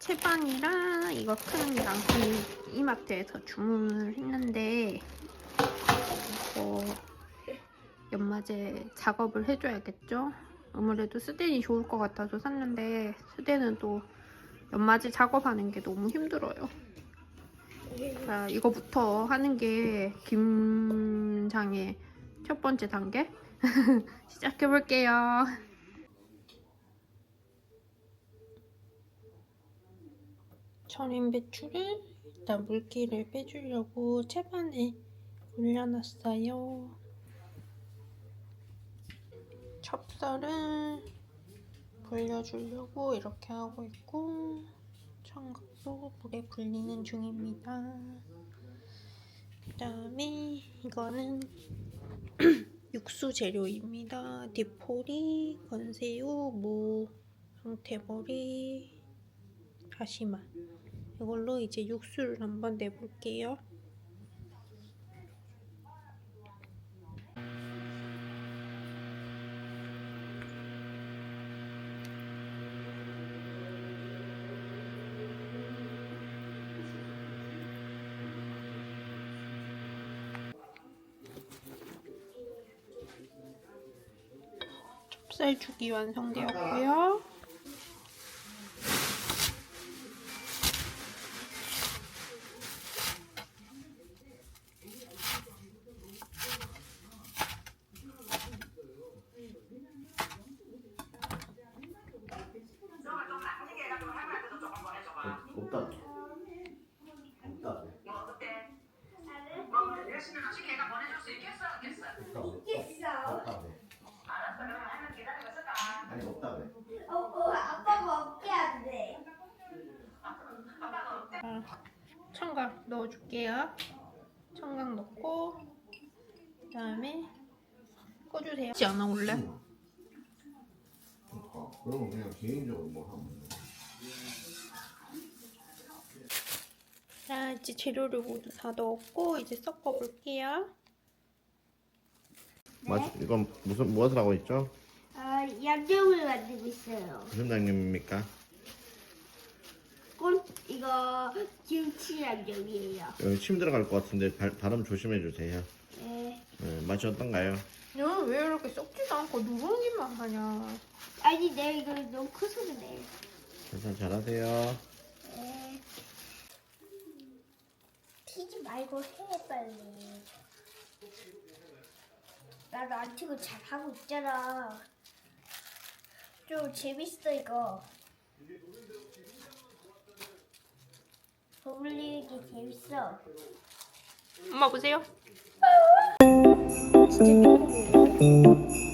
수박이랑 이거 크림이랑 이- 이마트에서 주문을 했는데 이거 연마제 작업을 해줘야겠죠? 아무래도 스덴이 좋을 것 같아서 샀는데 스덴은 또 연마제 작업하는 게 너무 힘들어요. 자, 이거부터 하는 게 김장의 첫 번째 단계 시작해 볼게요. 절인 배추를 일단 물기를 빼주려고 채반에 올려놨어요. 찹쌀을 불려주려고 이렇게 하고 있고 청각도 물에 불리는 중입니다. 그 다음에 이거는 육수 재료입니다. 디포리, 건새우, 무, 황태버리, 다시마 이걸로 이제 육수를 한번 내볼게요. 찹쌀죽이 완성되었고요. 있겠어. 없다. 아니 없다 그래. 어, 어, 아빠가 없게. 청각 넣어줄게요. 청각 넣고 그다음에 꺼주세요. 하지 않아 원래? 아, 그러면 그냥 개인적으로 뭐 하면 돼. 자 이제 재료를 모두 다 넣었고 이제 섞어 볼게요. 맛 이건 무슨 무엇을 하고 있죠? 아, 양념을 만들고 있어요. 무슨 양념입니까? 꼴 이거 김치 양념이에요. 여기 침 들어갈 것 같은데 발, 발음 조심해 주세요. 네. 네, 맛이 어떤가요? 너왜 이렇게 섞지도 않고 누르기만 하냐? 아니, 내 이거 너무 커서 그래. 계산 잘하세요. 네. 튀지 말고 해 빨리. 나도 안 튀고 잘 하고 있잖아. 좀 재밌어 이거. 버블리기 재밌어. 엄마 보세요. 진짜 좋은 거.